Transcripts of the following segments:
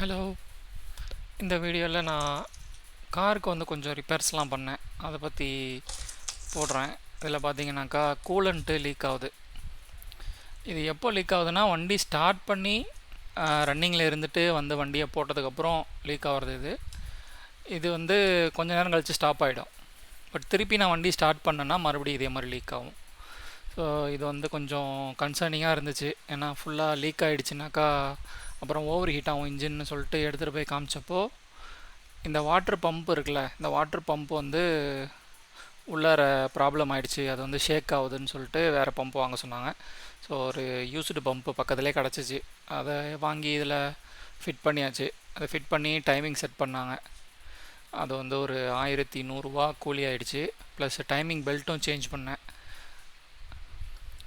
Hello இந்த வீடியோவில் நான் காருக்கு வந்து கொஞ்சம் ரிப்பேர்ஸ்லாம் பண்ணேன். அதை பற்றி போடுறேன். இதில் பார்த்தீங்கன்னாக்கா கூலண்ட்டு லீக் ஆகுது. இது எப்போ லீக் ஆகுதுன்னா வண்டி ஸ்டார்ட் பண்ணி ரன்னிங்கில் இருந்துட்டு வந்து வண்டியை போட்டதுக்கப்புறம் லீக் ஆகிறது இது. இது வந்து கொஞ்ச நேரம் கழித்து ஸ்டாப் ஆகிடும் பட் திருப்பி நான் வண்டி ஸ்டார்ட் பண்ணேன்னா மறுபடியும் இதே மாதிரி லீக் ஆகும். ஸோ இது வந்து கொஞ்சம் கன்சர்னிங்காக இருந்துச்சு. ஏன்னா ஃபுல்லாக லீக் ஆகிடுச்சுனாக்கா அப்புறம் ஓவர் ஹீட் ஆகும் இன்ஜின்னு சொல்லிட்டு எடுத்துகிட்டு போய் காமிச்சப்போ இந்த வாட்டர் பம்ப் இருக்குல்ல இந்த வாட்டர் பம்ப் வந்து உள்ளார ப்ராப்ளம் ஆகிடுச்சு அது வந்து ஷேக் ஆகுதுன்னு சொல்லிட்டு வேறு பம்ப் வாங்க சொன்னாங்க. ஸோ ஒரு யூஸ்டு பம்ப்பு பக்கத்துலேயே கிடச்சிச்சு. அதை வாங்கி இதில் ஃபிட் பண்ணியாச்சு. அதை ஃபிட் பண்ணி டைமிங் செட் பண்ணாங்க. அது வந்து ஒரு ஆயிரத்தி நூறுரூவா கூலி ஆகிடுச்சு ப்ளஸ் டைமிங் பெல்ட்டும் சேஞ்ச் பண்ணேன்.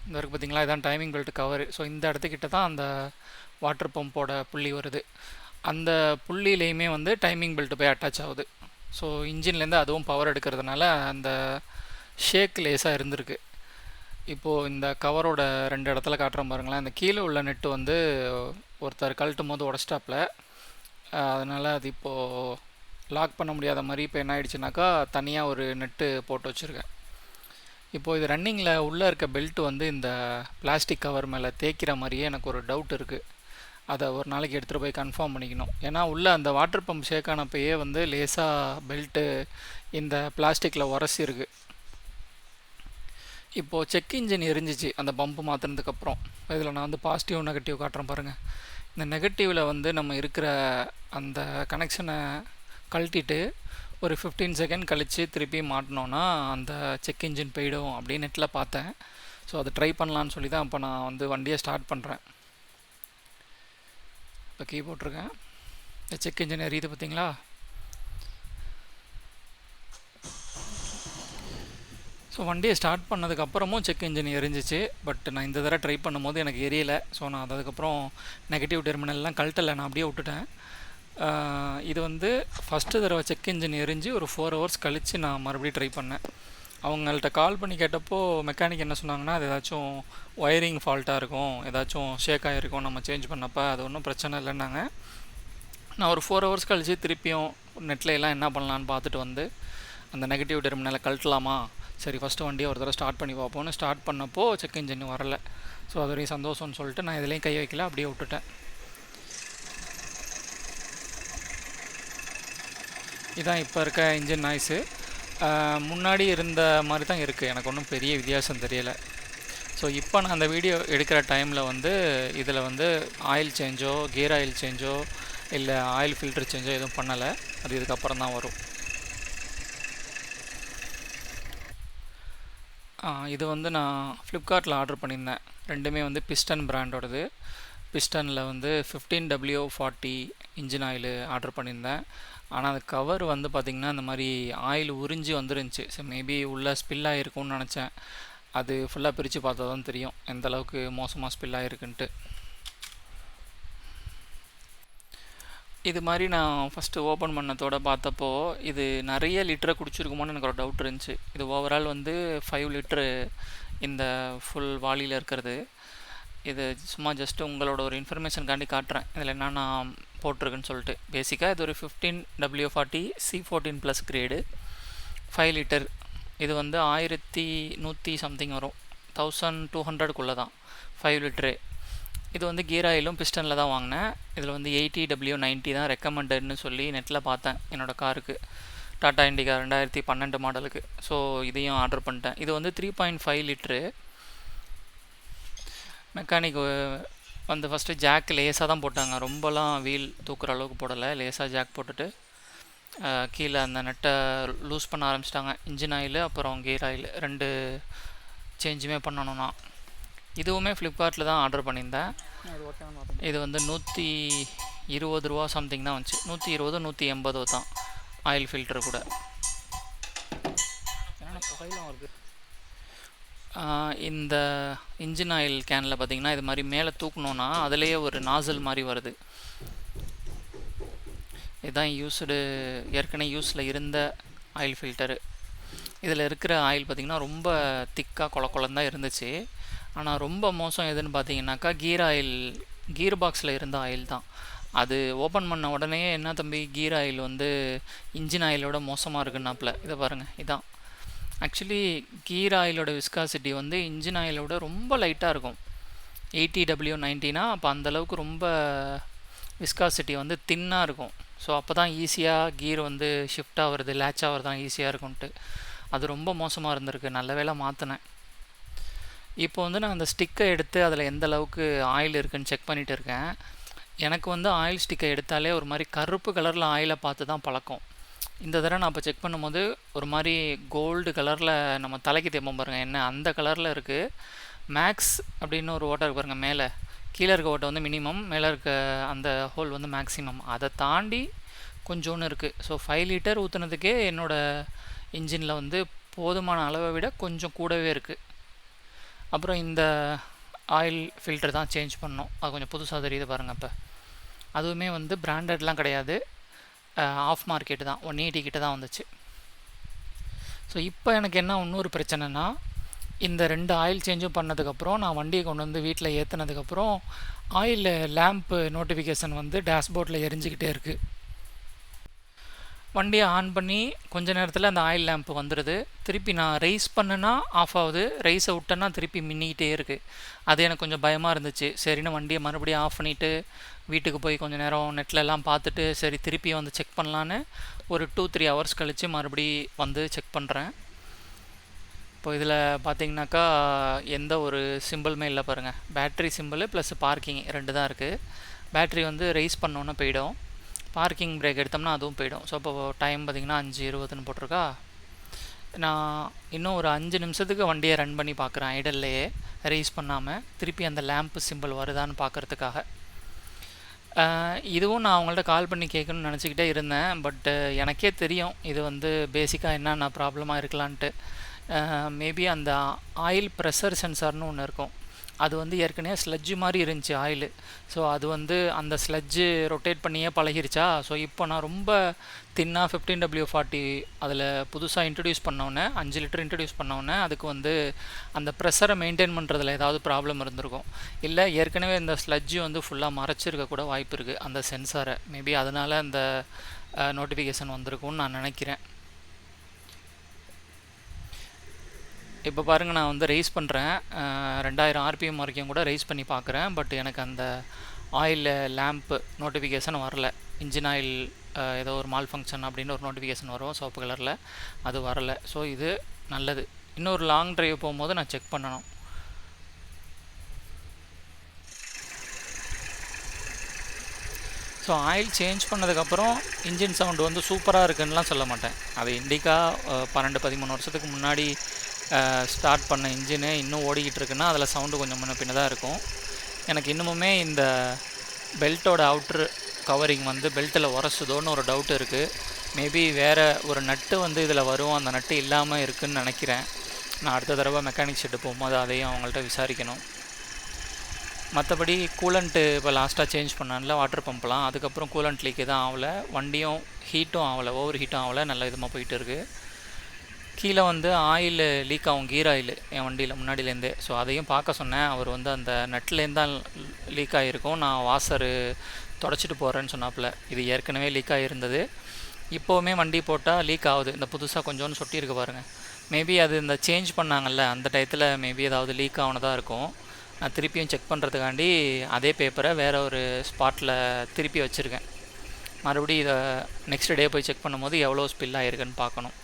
இந்த வரைக்கும் பார்த்தீங்களா இதான் டைமிங் பெல்ட் கவர் ஸோ இந்த இடத்துக்கிட்ட தான் அந்த வாட்டர் பம்போட புள்ளி வருது. அந்த புள்ளியிலையுமே வந்து டைமிங் பெல்ட் போய் அட்டாச் ஆகுது. ஸோ இன்ஜின்லேருந்து அதுவும் பவர் எடுக்கிறதுனால அந்த ஷேக் லேஸாக இருந்திருக்கு. இப்போது இந்த கவரோட ரெண்டு இடத்துல காட்டுறேன் பாருங்களேன். இந்த கீழே உள்ள நெட்டு வந்து ஒருத்தர் கழட்டும் போது உடச்சிட்டாப்புல அதனால் அது இப்போது லாக் பண்ண முடியாத மாதிரி இப்போ என்ன ஆயிடுச்சுனாக்கா தனியாக ஒரு நெட்டு போட்டு வச்சுருக்கேன். இப்போது இது ரன்னிங்கில் உள்ளே இருக்க பெல்ட் வந்து இந்த பிளாஸ்டிக் கவர் மேலே தேய்க்கிற மாதிரியே எனக்கு ஒரு டவுட் இருக்குது அதை ஒரு நாளைக்கு எடுத்துகிட்டு போய் கன்ஃபார்ம் பண்ணிக்கணும். ஏன்னா உள்ளே அந்த வாட்டர் பம்ப் ஷேக் ஆனப்பயே வந்து லேசாக பெல்ட்டு இந்த பிளாஸ்டிக்கில் உரசிருக்கு இப்போது செக் இன்ஜின் எரிஞ்சிச்சு அந்த பம்பு மாற்றினதுக்கப்புறம் இதில் நான் வந்து பாசிட்டிவ் நெகட்டிவ் காட்டுறேன் பாருங்கள் இந்த நெகட்டிவில் வந்து நம்ம இருக்கிற அந்த கனெக்ஷனை கழட்டிட்டு ஒரு ஃபிஃப்டீன் செகண்ட் கழித்து திருப்பி மாட்டினோன்னா அந்த செக் இன்ஜின் போயிடும் அப்படின்னு நெட்டில் பார்த்தேன். ஸோ அதை ட்ரை பண்ணலான்னு சொல்லி தான் இப்போ நான் வந்து வண்டியை ஸ்டார்ட் பண்ணுறேன் இப்போ கீ போட்டிருக்கேன். இந்த செக் இன்ஜின் எரியுது பார்த்தீங்களா? ஸோ வண்டியை ஸ்டார்ட் பண்ணதுக்கப்புறமும் செக் இன்ஜின் எரிஞ்சிச்சு பட் நான் இந்த தடவை ட்ரை பண்ணும்போது எனக்கு எரியலை. ஸோ நான் அதுக்கப்புறம் நெகட்டிவ் டெர்மினல்லாம் கழட்டலை. நான் அப்படியே விட்டுட்டேன். இது வந்து ஃபஸ்ட்டு தடவை செக் இன்ஜின் எரிஞ்சு ஒரு ஃபோர் ஹவர்ஸ் கழித்து நான் மறுபடியும் ட்ரை பண்ணேன். அவங்கள்ட்ட கால் பண்ணி கேட்டப்போ மெக்கானிக் என்ன சொன்னாங்கன்னா அது ஏதாச்சும் ஒயரிங் ஃபால்ட்டாக இருக்கும் ஏதாச்சும் ஷேக் ஆகிருக்கும் நம்ம சேஞ்ச் பண்ணப்போ அது ஒன்றும் பிரச்சனை இல்லைன்னாங்க. நான் ஒரு ஃபோர் ஹவர்ஸ் கழித்து திருப்பியும் நெட்டில் எல்லாம் என்ன பண்ணலான்னு பார்த்துட்டு வந்து அந்த நெகட்டிவ் டெர்மினலை கழட்டலாமா? சரி ஃபஸ்ட்டு வண்டியை ஒரு தடவை ஸ்டார்ட் பண்ணி பார்ப்போம்னு ஸ்டார்ட் பண்ணப்போ செக் இன்ஜின் வரல. ஸோ அது வரையும் சந்தோஷம்னு சொல்லிட்டு நான் இதுலேயும் கை வைக்கல அப்படியே விட்டுட்டேன். இதான் இப்போ இருக்க இன்ஜின் நாய்ஸு முன்னாடி இருந்த மாதிரி தான் இருக்குது எனக்கு ஒன்றும் பெரிய வித்தியாசம் தெரியலை. ஸோ இப்போ நான் அந்த வீடியோ எடுக்கிற டைமில் வந்து இதில் வந்து ஆயில் சேஞ்சோ கியர் ஆயில் சேஞ்சோ இல்லை ஆயில் ஃபில்டர் சேஞ்சோ எதுவும் பண்ணலை. அது இதுக்கப்புறம் தான் வரும். இது வந்து நான் ஃப்ளிப்கார்ட்டில் ஆர்டர் பண்ணியிருந்தேன். ரெண்டுமே வந்து பிஸ்டன் பிராண்டோடது பிஸ்டனில் வந்து fifteen W forty engine oil order பண்ணியிருந்தேன். ஆனால் அந்த கவர் வந்து பார்த்திங்கன்னா இந்த மாதிரி ஆயில் உறிஞ்சி வந்துருந்துச்சு. ஸோ மேபி உள்ளே ஸ்பில் ஆகிருக்கும்னு நினச்சேன். அது ஃபுல்லாக பிரித்து பார்த்தா தான் தெரியும். எந்த அளவுக்கு மோசமாக ஸ்பில் ஆகிருக்குன்ட்டு இது மாதிரி நான் ஃபஸ்ட்டு ஓப்பன் பண்ணதோட பார்த்தப்போ இது நிறைய லிட்டரை குடிச்சிருக்குமோன்னு எனக்கு ஒரு டவுட் இருந்துச்சு. இது ஓவரால் வந்து ஃபைவ் லிட்ரு இந்த ஃபுல் வாலியில் இருக்கிறது. இது சும்மா ஜஸ்ட்டு உங்களோட ஒரு இன்ஃபர்மேஷனுக்காண்டி காட்டுறேன். இதில் என்னென்ன போட்டிருக்குன்னு சொல்லிட்டு. பேசிக்காக இது ஒரு fifteen W forty C fourteen plus grade five litre இது வந்து ஆயிரத்தி நூற்றி சம்திங் வரும். தௌசண்ட் டூ ஹண்ட்ரடுக்குள்ளே தான் ஃபைவ் லிட்டரு இது வந்து கீர் ஆயிலும் பிஸ்டனில் தான் வாங்கினேன். இதில் வந்து எயிட்டி டபிள்யூ நைன்ட்டி தான் ரெக்கமெண்டட்னு சொல்லி நெட்டில் பார்த்தேன் என்னோடய காருக்கு டாட்டா இண்டிகா ரெண்டாயிரத்தி பன்னெண்டு மாடலுக்கு ஸோ இதையும் ஆர்டர் பண்ணிட்டேன். இது வந்து three point five litre mechanic வந்து ஃபஸ்ட்டு ஜாக் லேஸாக தான் போட்டாங்க. ரொம்பலாம் வீல் தூக்குற அளவுக்கு போடலை. லேஸாக ஜாக் போட்டுட்டு கீழே அந்த நெட்டை லூஸ் பண்ண ஆரம்பிச்சிட்டாங்க. இன்ஜின் ஆயில் அப்புறம் கியர் ஆயில் ரெண்டு சேஞ்சுமே பண்ணணும்னா. இதுவுமே ஃப்ளிப்கார்ட்டில் தான் ஆர்டர் பண்ணியிருந்தேன். இது வந்து நூற்றி இருபது ரூபா சம்திங் தான் வந்துச்சு. நூற்றி இருபது நூற்றி எண்பது தான். ஆயில் ஃபில்டர் கூட. இந்த இன்ஜின் ஆயில் கேனில் பார்த்தீங்கன்னா இது மாதிரி மேலே தூக்கணுன்னா அதுலேயே ஒரு நாசல் மாதிரி வருது. இதுதான் யூஸ்டு ஏற்கனவே யூஸில் இருந்த ஆயில் ஃபில்டரு இதில் இருக்கிற ஆயில் பார்த்திங்கன்னா ரொம்ப திக்காக கொல குளந்தான் இருந்துச்சு. ஆனால் ரொம்ப மோசம் எதுன்னு பார்த்தீங்கன்னாக்கா கீர் ஆயில் கீர் பாக்ஸில் இருந்த ஆயில் தான். அது ஓப்பன் பண்ண உடனே என்ன தம்பி கீர் ஆயில் வந்து இன்ஜின் ஆயிலோட மோசமாக இருக்குன்னாப்புல இதை பாருங்கள் இதான். ஆக்சுவலி கீர் ஆயிலோட விஸ்காசிட்டி வந்து இன்ஜின் ஆயிலோட ரொம்ப லைட்டாக இருக்கும். எயிட்டி டபிள்யூ நைன்ட்டினா அப்போ அந்தளவுக்கு ரொம்ப விஸ்காசிட்டி வந்து தின்னாக இருக்கும். ஸோ அப்போ தான் ஈஸியாக கீர் வந்து ஷிஃப்ட் ஆகிறது லேட்ச் ஆகிறது தான் ஈஸியாக இருக்கும்ன்ட்டு. அது ரொம்ப மோசமாக இருந்திருக்கு. நல்ல வேளை மாற்றினேன் இப்போ வந்து நான் அந்த ஸ்டிக்கை எடுத்து அதில் எந்த அளவுக்கு ஆயில் இருக்குன்னு செக் பண்ணிகிட்டு இருக்கேன். எனக்கு வந்து ஆயில் ஸ்டிக்கை எடுத்தாலே ஒரு மாதிரி கருப்பு கலரில் ஆயிலை பார்த்து தான் பழக்கம். இந்த தடவை நான் இப்போ செக் பண்ணும்போது ஒரு மாதிரி கோல்டு கலரில் நம்ம தலைக்கு தேப்போம் பாருங்கள் என்ன? அந்த கலரில் இருக்குது மேக்ஸ் அப்படின்னு ஒரு ஓட்டை இருக்கு பாருங்கள் மேலே. கீழே இருக்க ஓட்டை வந்து மினிமம் மேலே இருக்க அந்த ஹோல் வந்து மேக்ஸிமம் அதை தாண்டி கொஞ்சோன்னு இருக்குது ஸோ ஃபைவ் லிட்டர் ஊற்றுனதுக்கே என்னோடய இன்ஜினில் வந்து போதுமான அளவை விட கொஞ்சம் கூடவே இருக்குது அப்புறம் இந்த ஆயில் ஃபில்டர் தான் சேஞ்ச் பண்ணோம். அது கொஞ்சம் புதுசாக தெரியுது பாருங்கள் இப்போ அதுவுமே வந்து பிராண்டட்லாம் கிடையாது. ஆஃப் மார்க்கெட்டு தான் ஒன் எயிட்டி கிட்ட தான் வந்துச்சு. ஸோ இப்போ எனக்கு என்ன இன்னொரு பிரச்சனைனா இந்த ரெண்டு ஆயில் சேஞ்சும் பண்ணதுக்கப்புறம் நான் வண்டியை கொண்டு வந்து வீட்டில் ஏற்றுனதுக்கப்புறம் ஆயில் லேம்ப்பு நோட்டிஃபிகேஷன் வந்து டேஷ்போர்டில் எரிஞ்சிக்கிட்டே இருக்குது வண்டியை ஆன் பண்ணி கொஞ்ச நேரத்தில் அந்த ஆயில் லேம்ப் வந்துடுது திருப்பி நான் ரைஸ் பண்ணேன்னா ஆஃப் ஆகுது. ரைஸை விட்டேன்னா திருப்பி மின்னிக்கிட்டே இருக்குது அது எனக்கு கொஞ்சம் பயமாக இருந்துச்சு. சரின்னு வண்டியை மறுபடியும் ஆஃப் பண்ணிவிட்டு வீட்டுக்கு போய் கொஞ்சம் நேரம் நெட்டில் பார்த்துட்டு சரி திருப்பி வந்து செக் பண்ணலான்னு ஒரு டூ த்ரீ ஹவர்ஸ் கழித்து மறுபடி வந்து செக் பண்ணுறேன் இப்போ இதில் பார்த்தீங்கன்னாக்கா எந்த ஒரு சிம்பிளுமே இல்லை பாருங்கள் பேட்ரி சிம்பிள் ப்ளஸ் பார்க்கிங் ரெண்டு தான் இருக்குது பேட்ரி வந்து ரைஸ் பண்ணோன்னே போயிடும். பார்க்கிங் பிரேக் எடுத்தோம்னா அதுவும் போயிடும். ஸோ இப்போ டைம் பார்த்திங்கன்னா அஞ்சு இருபதுன்னு போட்டிருக்கா? நான் இன்னும் ஒரு அஞ்சு நிமிஷத்துக்கு வண்டியை ரன் பண்ணி பார்க்குறேன். ஐடல்லையே ரீஸ் பண்ணாமல் திருப்பி அந்த லேம்ப் சிம்பிள் வருதான்னு பார்க்குறதுக்காக. இதுவும் நான் அவங்கள்ட்ட கால் பண்ணி கேட்கணும்னு நினச்சிக்கிட்டே இருந்தேன். பட்டு எனக்கே தெரியும் இது வந்து பேசிக்காக என்னென்ன ப்ராப்ளமாக இருக்கலான்ட்டு. மேபி அந்த ஆயில் ப்ரெஷர் சென்சார்னு ஒன்று இருக்கும். அது வந்து ஏற்கனவே ஸ்லட்ஜு மாதிரி இருந்துச்சு ஆயிலு ஸோ அது வந்து அந்த ஸ்லட்ஜு ரொட்டேட் பண்ணியே பழகிருச்சா? ஸோ இப்போ நான் ரொம்ப தின்னாக ஃபிஃப்டீன் டபிள்யூ ஃபார்ட்டி அதில் புதுசாக இன்ட்ரடியூஸ் பண்ணோன்னே அஞ்சு லிட்டர் இன்ட்ரடியூஸ் பண்ணோன்னே அதுக்கு வந்து அந்த ப்ரெஷரை மெயின்டைன் பண்ணுறதுல ஏதாவது ப்ராப்ளம் இருந்திருக்கும். இல்லை ஏற்கனவே இந்த ஸ்லட்ஜு வந்து ஃபுல்லாக மறைச்சிருக்க கூட வாய்ப்பு இருக்குது அந்த சென்சாரை மேபி அதனால் அந்த நோட்டிஃபிகேஷன் வந்திருக்கும்னு நான் நினைக்கிறேன். இப்போ பாருங்கள் நான் வந்து ரைஸ் பண்ணுறேன் ரெண்டாயிரம் ஆர்பிஎம் வரைக்கும் கூட ரைஸ் பண்ணி பார்க்குறேன். பட் எனக்கு அந்த ஆயில் லேம்ப்பு நோட்டிஃபிகேஷன் வரல. இன்ஜின் ஆயில் ஏதோ ஒரு மால் ஃபங்க்ஷன் அப்படின்னு ஒரு நோட்டிஃபிகேஷன் வரும் சோப்பு கலரில் அது வரல. ஸோ இது நல்லது. இன்னொரு லாங் ட்ரைவ் போகும்போது நான் செக் பண்ணணும். ஸோ ஆயில் சேஞ்ச் பண்ணதுக்கப்புறம் இன்ஜின் சவுண்டு வந்து சூப்பராக இருக்குன்னுலாம் சொல்ல மாட்டேன். அது இண்டிகா பன்னெண்டு பதிமூணு வருஷத்துக்கு முன்னாடி ஸ்டார்ட் பண்ண இன்ஜினு இன்னும் ஓடிக்கிட்டு இருக்குன்னா அதில் சவுண்டு கொஞ்சம் முன்ன பின்ன தான் இருக்கும். எனக்கு இன்னுமுமே இந்த பெல்ட்டோட அவுட்ரு கவரிங் வந்து பெல்ட்டில் உரசுதோன்னு ஒரு டவுட் இருக்குது மேபி வேறு ஒரு நட்டு வந்து இதில் வரும் அந்த நட்டு இல்லாமல் இருக்குதுன்னு நினைக்கிறேன். நான் அடுத்த தடவை மெக்கானிக் ஷெட்டு போகும்போது அதையும் அவங்கள்ட்ட விசாரிக்கணும். மற்றபடி கூலண்ட்டு இப்போ லாஸ்ட்டாக சேஞ்ச் பண்ணல வாட்டர் பம்ப்லாம் அதுக்கப்புறம் கூலண்ட் லீக் தான் ஆகலை. வண்டியும் ஹீட்டும் ஆகலை ஓவர் ஹீட்டும் ஆகலை. நல்ல விதமாக போயிட்டு இருக்குது கீழே வந்து ஆயில் லீக் ஆகும் கீர் ஆயில் என் வண்டியில் முன்னாடியிலேருந்தே. ஸோ அதையும் பார்க்க சொன்னேன். அவர் வந்து அந்த நட்லேருந்து தான் லீக் ஆகிருக்கும் நான் வாசரு தொடச்சிட்டு போகிறேன்னு சொன்னாப்புல. இது ஏற்கனவே லீக் ஆகிருந்தது இப்போவுமே வண்டி போட்டால் லீக் ஆகுது. இந்த புதுசாக கொஞ்சோன்னு சொட்டியிருக்கு பாருங்கள் மேபி அது இந்த சேஞ்ச் பண்ணாங்கல்ல. அந்த டயத்தில் மேபி ஏதாவது லீக் ஆனதாக இருக்கும். நான் திருப்பியும் செக் பண்ணுறதுக்காண்டி அதே பேப்பரை வேறு ஒரு ஸ்பாட்டில் திருப்பி வச்சுருக்கேன். மறுபடியும் இதை நெக்ஸ்ட் டே போய் செக் பண்ணும்போது எவ்வளோ ஸ்பில் ஆகிருக்குன்னு பார்க்கணும்.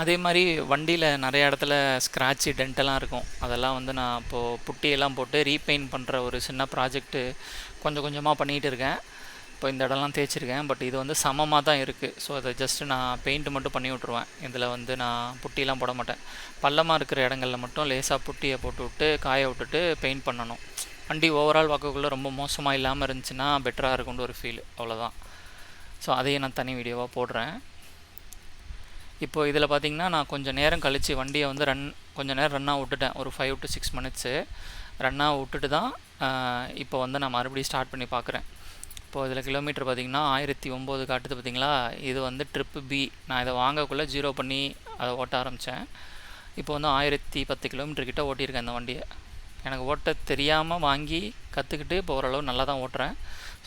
அதே மாதிரி வண்டியில் நிறைய இடத்துல ஸ்க்ராட்சு டென்ட்டெல்லாம் இருக்கும். அதெல்லாம் வந்து நான் இப்போது புட்டியெல்லாம் போட்டு ரீபெயிண்ட் பண்ணுற ஒரு சின்ன ப்ராஜெக்ட்டு கொஞ்சம் கொஞ்சமாக பண்ணிகிட்டு இருக்கேன். இப்போ இந்த இடம்லாம் தேய்ச்சிருக்கேன். பட் இது வந்து சமமாக தான் இருக்குது ஸோ அதை ஜஸ்ட்டு நான் பெயிண்ட் மட்டும் பண்ணி விட்ருவேன் இதில் வந்து நான் புட்டிலாம் போட மாட்டேன். பள்ளமாக இருக்கிற இடங்களில் மட்டும் லேசாக புட்டியை போட்டு விட்டு காய விட்டுட்டு பெயிண்ட் பண்ணணும். வண்டி ஓவரால் பார்க்கக்குள்ளே ரொம்ப மோசமாக இல்லாமல் இருந்துச்சுன்னா பெட்டராக இருக்கும்னு ஒரு ஃபீல் அவ்வளோதான் ஸோ அதையும் நான் தனி வீடியோவாக போடுறேன். இப்போ இதில் பார்த்தீங்கன்னா நான் கொஞ்சம் நேரம் கழித்து வண்டியை வந்து ரன் கொஞ்சம் நேரம் ரன்னாக விட்டுட்டேன். ஒரு ஃபைவ் டு சிக்ஸ் மினிட்ஸு ரன்னாக விட்டுட்டு தான் இப்போ வந்து நான் மறுபடியும் ஸ்டார்ட் பண்ணி பார்க்குறேன். இப்போது இதில் கிலோமீட்டர் பார்த்திங்கன்னா ஆயிரத்தி ஒம்பது காட்டுது பார்த்திங்களா? இது வந்து ட்ரிப்பு பி நான் இதை வாங்கக்குள்ளே ஜீரோ பண்ணி அதை ஓட்ட ஆரம்பித்தேன். இப்போ வந்து ஆயிரத்தி பத்து கிலோமீட்டர் கிட்ட ஓட்டியிருக்கேன் அந்த வண்டியை. எனக்கு ஓட்ட தெரியாமல் வாங்கி கற்றுக்கிட்டு இப்போ ஓரளவு நல்லா தான் ஓட்டுறேன்.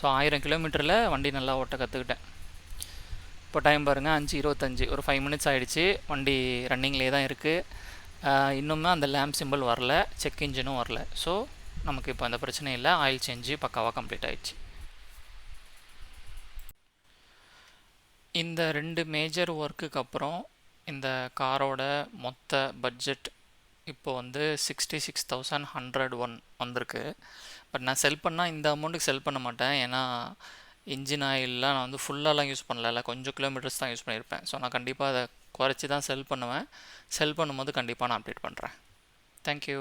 ஸோ ஆயிரம் கிலோமீட்டரில் வண்டி நல்லா ஓட்ட கற்றுக்கிட்டேன் இப்போ டைம் பாருங்கள் அஞ்சு இருபத்தஞ்சி. ஒரு ஃபைவ் மினிட்ஸ் ஆகிடுச்சு வண்டி ரன்னிங்லேயே தான் இருக்குது இன்னுமே அந்த லேம்ப் சிம்பிள் வரல. செக் இன்ஜினும் வரல. ஸோ நமக்கு இப்போ அந்த பிரச்சனை இல்லை. ஆயில் சேஞ்சு பக்காவாக கம்ப்ளீட் ஆகிடுச்சு இந்த ரெண்டு மேஜர் ஒர்க்குக்கு அப்புறம் இந்த காரோட மொத்த பட்ஜெட் இப்போ வந்து sixty six thousand hundred one வந்திருக்கு. பட் நான் செல் பண்ணால் இந்த அமௌண்ட்டுக்கு செல் பண்ண மாட்டேன். ஏன்னா இன்ஜின் ஆயிலெலாம் நான் வந்து ஃபுல்லாலாம் யூஸ் பண்ணல கொஞ்சம் கிலோமீட்டர்ஸ் தான் யூஸ் பண்ணியிருப்பேன் ஸோ நான் கண்டிப்பாக அதை குறைச்சி தான் செல் பண்ணுவேன். செல் பண்ணும்போது கண்டிப்பாக நான் அப்டேட் பண்ணுறேன் தேங்க்யூ